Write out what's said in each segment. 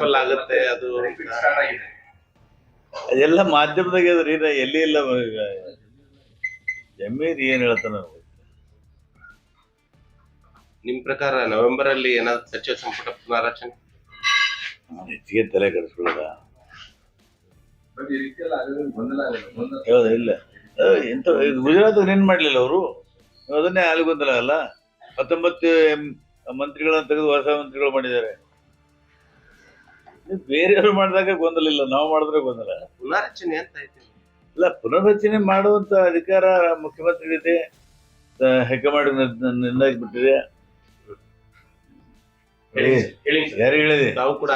Successful ಆಗುತ್ತೆ ಅದು ಅದೆಲ್ಲ ಮಾಧ್ಯಮದಾಗ ಅದ್ರಿ ಎಲ್ಲಿ ಇಲ್ಲ ಜಮೀರ್ ಏನ್ ಹೇಳ್ತಾನ? ನಿಮ್ ಪ್ರಕಾರ ನವೆಂಬರ್ ಅಲ್ಲಿ ಏನಾದ್ರು ಸಚಿವ ಸಂಪುಟ ಪುನಾರಚನೆ? ಹೆಚ್ಚಿಗೆ ತಲೆ ಕೆಡಿಸ್ಕೊಳ್ಳೋದ ಹೌದಾ ಇಲ್ಲ. ಇಂಥ ಗುಜರಾತ್ ಏನ್ ಮಾಡ್ಲಿಲ್ಲ ಅವರು? ಅದನ್ನೇ ಅಲ್ಲಿ ಗೊಂದಲ ಅಲ್ಲ? ಹತ್ತೊಂಬತ್ತು ಮಂತ್ರಿಗಳನ್ನ ತೆಗೆದು ಹೊಸ ಮಂತ್ರಿಗಳು ಮಾಡಿದ್ದಾರೆ. ಬೇರೆಯವರು ಮಾಡಿದಾಗ ಗೊಂದಲ ಇಲ್ಲ ನಾವು ಮಾಡಿದ್ರೆ ಗೊಂದಲ. ಪುನರಚನೆ ಅಂತ ಐತಿ. ಇಲ್ಲ ಪುನರ್ರಚನೆ ಮಾಡುವಂತ ಅಧಿಕಾರ ಮುಖ್ಯಮಂತ್ರಿಗಳಿದೆ ಅಹ್, ಹೈಕಮಾಂಡ್ ಬಿಟ್ಟಿದೆ. ಯಾರು ಹೇಳಿದೆ? ತಾವು ಕೂಡ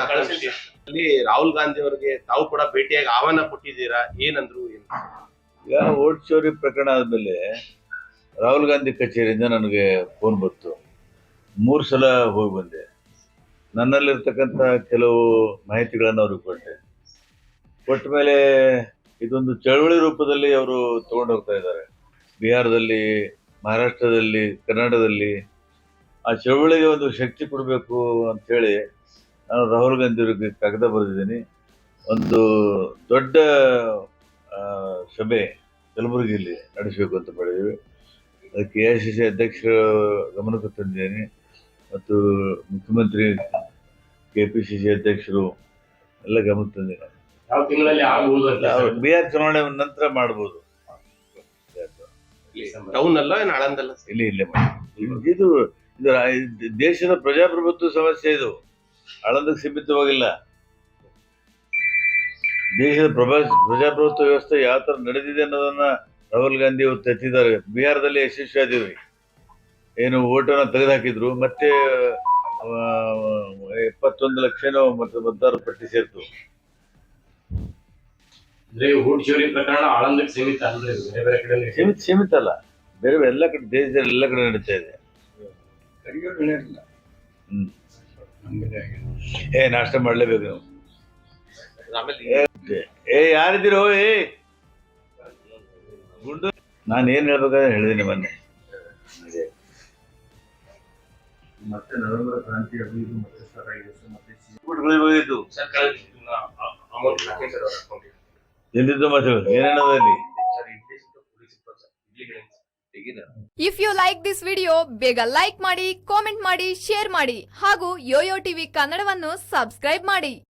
ಅಲ್ಲಿ ರಾಹುಲ್ ಗಾಂಧಿ ಅವರಿಗೆ ತಾವು ಕೂಡ ಭೇಟಿಯಾಗಿ ಆಹ್ವಾನ ಕೊಟ್ಟಿದ್ದೀರಾ? ಏನಂದ್ರು ಏನು? ಈಗ ಓಟ್ ಚೋರಿ ಪ್ರಕರಣ ಆದ್ಮೇಲೆ ರಾಹುಲ್ ಗಾಂಧಿ ಕಚೇರಿಯಿಂದ ನನಗೆ ಫೋನ್ ಬಂತು. ಮೂರು ಸಲ ಹೋಗಿ ಬಂದೆ. ನನ್ನಲ್ಲಿರ್ತಕ್ಕಂಥ ಕೆಲವು ಮಾಹಿತಿಗಳನ್ನು ಅವ್ರಿಗೆ ಕೊಟ್ಟೆ. ಕೊಟ್ಟ ಮೇಲೆ ಇದೊಂದು ಚಳವಳಿ ರೂಪದಲ್ಲಿ ಅವರು ತಗೊಂಡು ಹೋಗ್ತಾ ಇದ್ದಾರೆ. ಬಿಹಾರದಲ್ಲಿ, ಮಹಾರಾಷ್ಟ್ರದಲ್ಲಿ, ಕರ್ನಾಟಕದಲ್ಲಿ ಆ ಚಳವಳಿಗೆ ಒಂದು ಶಕ್ತಿ ಕೊಡಬೇಕು ಅಂತೇಳಿ ನಾನು ರಾಹುಲ್ ಗಾಂಧಿ ಅವರಿಗೆ ಕಾಗದ ಬರೆದಿದ್ದೀನಿ. ಒಂದು ದೊಡ್ಡ ಸಭೆ ಕಲಬುರಗಿಯಲ್ಲಿ ನಡೆಸಬೇಕು ಅಂತ ಮಾಡಿದ್ದೀವಿ. ಅದಕ್ಕೆ ಎ ಐ ಸಿ ಸಿ ಅಧ್ಯಕ್ಷರ ಗಮನಕ್ಕೆ ತಂದಿದ್ದೇನೆ. ಮತ್ತು ಮುಖ್ಯಮಂತ್ರಿ ಕೆ ಪಿ ಸಿ ಸಿ ಅಧ್ಯಕ್ಷರು ಎಲ್ಲ ಗಮನ ತಂದಿದ್ದಾರೆ. ಯಾವ ತಿಂಗಳಲ್ಲಿ ಆಗಬಹುದು ಅಂತ ಬಿಹಾರ್ ಚುನಾವಣೆ ನಂತರ ಮಾಡ್ಬೋದು. ಟೌನ್ ಅಲ್ಲ ಏನ್ ಆಳಂದಲ್ಲ ಇಲ್ಲಿ ಇಲ್ಲೇ ಮಾಡಿ ಇದು ಇದು ರಾ- ಇದು ದೇಶದ ಪ್ರಜಾಪ್ರಭುತ್ವ ಸಮಸ್ಯೆ ಇದು. ಆಳಂದಕ್ಕೆ ಸೀಮಿತವಾಗಿಲ್ಲ ದೇಶದ ಪ್ರಭಾ ಪ್ರಜಾಪ್ರಭುತ್ವ ವ್ಯವಸ್ಥೆ ಯಾವ ತರ ನಡೆದಿದೆ ಅನ್ನೋದನ್ನ ರಾಹುಲ್ ಗಾಂಧಿ ಅವರು ತೆತ್ತಿದ್ದಾರೆ. ಬಿಹಾರದಲ್ಲಿ ಯಶಸ್ವಿ ಆದಿವಿ ಏನು ಓಟನ್ನ ತೆಗೆದುಹಾಕಿದ್ರು. ಮತ್ತೆ ಆ, ಎಪ್ಪತ್ತೊಂದು ಲಕ್ಷನೋ ಮತ್ತೆ ಮತದಾರ ಪಟ್ಟಿ ಸೇರ್ತು. ಅಂದ್ರೆ ಊಟ ಚೋರಿ ಪ್ರಕರಣ ಆಳಂದಕ್ಕೆ ಸೀಮಿತ ಅಂದ್ರೆ ಬೇರೆ ಬೇರೆ ಕಡೆ ಸೀಮಿತ ಸೀಮಿತ ಅಲ್ಲ ಬೇರೆ ಬೇರೆ ಎಲ್ಲ ಕಡೆ ದೇಶದಲ್ಲಿ ಎಲ್ಲ ಕಡೆ ನಡೀತಾ ಇದೆ. ಏ ನಾಷ್ಟ ಮಾಡ್ಲೇಬೇಕು ನಾವು. ಏ ಯಾರಿದ್ದೀರೋ ಏ? ಗುಂಡು. ನಾನು ಏನು ಹೇಳ್ಬೇಕಾದ್ರೆ ಹೇಳಿದ್ದೀನಿ ಮೊನ್ನೆ ಮತ್ತೆ ನವೆಂಬರ್ ಕ್ರಾಂತಿ ಅಭಿವೃದ್ಧಿ ಮತ್ತೆ ಸ್ಟಾರ್ಟ್ ಆಗಿದೆ ಸರ್ ಮತ್ತೆ ಅಮೌಂಟ್ ಸರ್. ಎಲ್ಲಿದ್ದು ಮಾತಾಡೋದು. If you like this video ಬೇಗ ಲೈಕ್ ಮಾಡಿ ಕಾಮೆಂಟ್ ಮಾಡಿ ಶೇರ್ ಮಾಡಿ ಹಾಗೂ ಯೋಯೋ ಟಿವಿ ಕನ್ನಡವನ್ನು ಸಬ್ಸ್ಕ್ರೈಬ್ ಮಾಡಿ